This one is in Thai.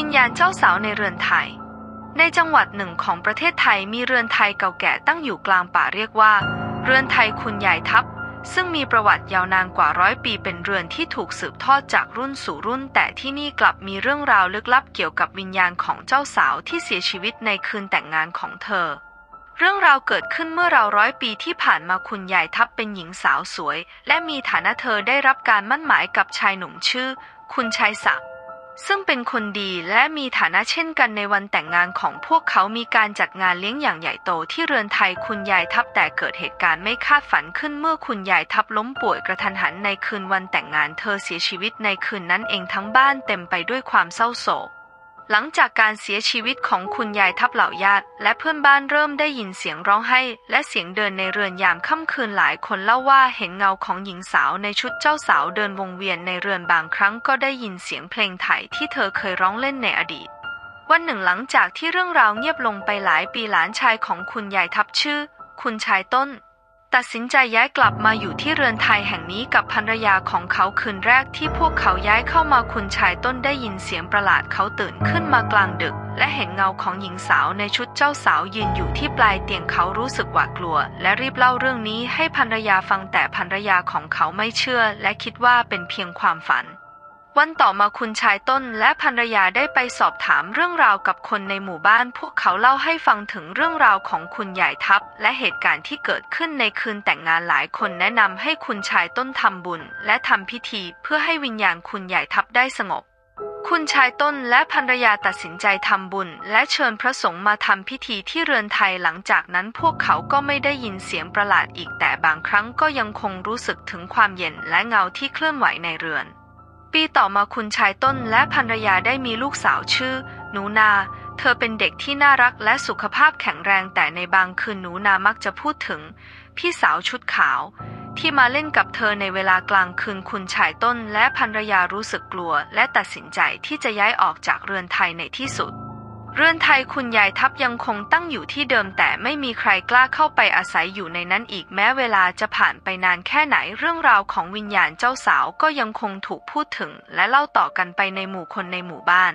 วิญญาณเจ้าสาวในเรือนไทย ในจังหวัดหนึ่งของประเทศไทยมีเรือนไทยเก่าแก่ตั้งอยู่กลางป่าเรียกว่า เรือนไทยคุณยายทัพซึ่งมีประวัติยาวนานกว่าร้อยปีเป็นเรือนที่ถูกสืบทอดจากรุ่นสู่รุ่น แต่ที่นี่กลับมีเรื่องราวลึกลับเกี่ยวกับวิญญาณของเจ้าสาวที่เสียชีวิตในคืนแต่งงานของเธอเรื่องราวเกิดขึ้นเมื่อราวร้อยปีที่ผ่านมาคุณยายทัพเป็นหญิงสาวสวย และมีฐานะเธอได้รับการมั่นหมายกับชายหนุ่มชื่อ คุณชายศักดิ์ ซึ่งเป็นคนดีและมีฐานะเช่นกันในวันแต่งงานของพวกเขามีการจัดงานเลี้ยงอย่างใหญ่โตที่เรือนไทยคุณยายทับแต่เกิดเหตุการณ์ไม่คาดฝันขึ้นเมื่อคุณยายทับล้มป่วยกระทันหันในคืนวันแต่งงานเธอเสียชีวิตในคืนนั้นเองทั้งบ้านเต็มไปด้วยความเศร้าโศก หลังจากการเสียชีวิตของคุณยายทับเหล่าญาติและเพื่อนบ้านเริ่มได้ยินเสียงร้องไห้ และเสียงเดินในเรือนยามค่ำคืนหลายคนเล่าว่าเห็นเงาของหญิงสาวในชุดเจ้าสาวเดินวงเวียนในเรือนบางครั้งก็ได้ยินเสียงเพลงไทยที่เธอเคยร้องเล่นในอดีต วันหนึ่งหลังจากที่เรื่องราวเงียบลงไปหลายปีหลานชายของคุณยายทับชื่อ คุณชายต้น ตัดสินใจย้ายกลับมาอยู่ที่เรือนไทยแห่งนี้กับภรรยาของเขาคืนแรกที่พวกเขาย้ายเข้ามาคุณชายต้นได้ยินเสียงประหลาดเขาตื่นขึ้นมากลางดึก และเห็นเงาของหญิงสาวในชุดเจ้าสาวยืนอยู่ที่ปลายเตียงเขารู้สึกหวาดกลัว และรีบเล่าเรื่องนี้ให้ภรรยาฟังแต่ภรรยาของเขาไม่เชื่อ และคิดว่าเป็นเพียงความฝัน วันต่อมาคุณชายต้นและภรรยาได้ไปสอบถามเรื่องราวกับคนในหมู่บ้าน พวกเขาเล่าให้ฟังถึงเรื่องราวของคุณใหญ่ทัพ และเหตุการณ์ที่เกิดขึ้นในคืนแต่งงานหลายคนแนะนำให้คุณชายต้นทำบุญ และทำพิธีเพื่อให้วิญญาณคุณใหญ่ทัพได้สงบ คุณชายต้นและภรรยาตัดสินใจทำบุญ และเชิญพระสงฆ์มาทำพิธีที่เรือนไทยหลังจากนั้นพวกเขาก็ไม่ได้ยินเสียงประหลาดอีกแต่บางครั้งก็ยังคงรู้สึกถึงความเย็นและเงาที่เคลื่อนไหวในเรือน ปีต่อมาคุณชายต้นและภรรยาได้มีลูกสาวชื่อ หนูนา เธอเป็นเด็กที่น่ารักและสุขภาพแข็งแรงแต่ในบางคืนหนูนามักจะพูดถึง พี่สาวชุดขาว ที่มาเล่นกับเธอในเวลากลางคืนคุณชายต้นและภรรยารู้สึกกลัว และตัดสินใจที่จะย้ายออกจากเรือนไทยในที่สุด เรือนไทยคุณยายทัพยังคงตั้งอยู่ที่เดิมแต่ไม่มีใครกล้าเข้าไปอาศัยอยู่ในนั้นอีกแม้เวลาจะผ่านไปนานแค่ไหนเรื่องราวของวิญญาณเจ้าสาวก็ยังคงถูกพูดถึงและเล่าต่อกันไปในหมู่คนในหมู่บ้าน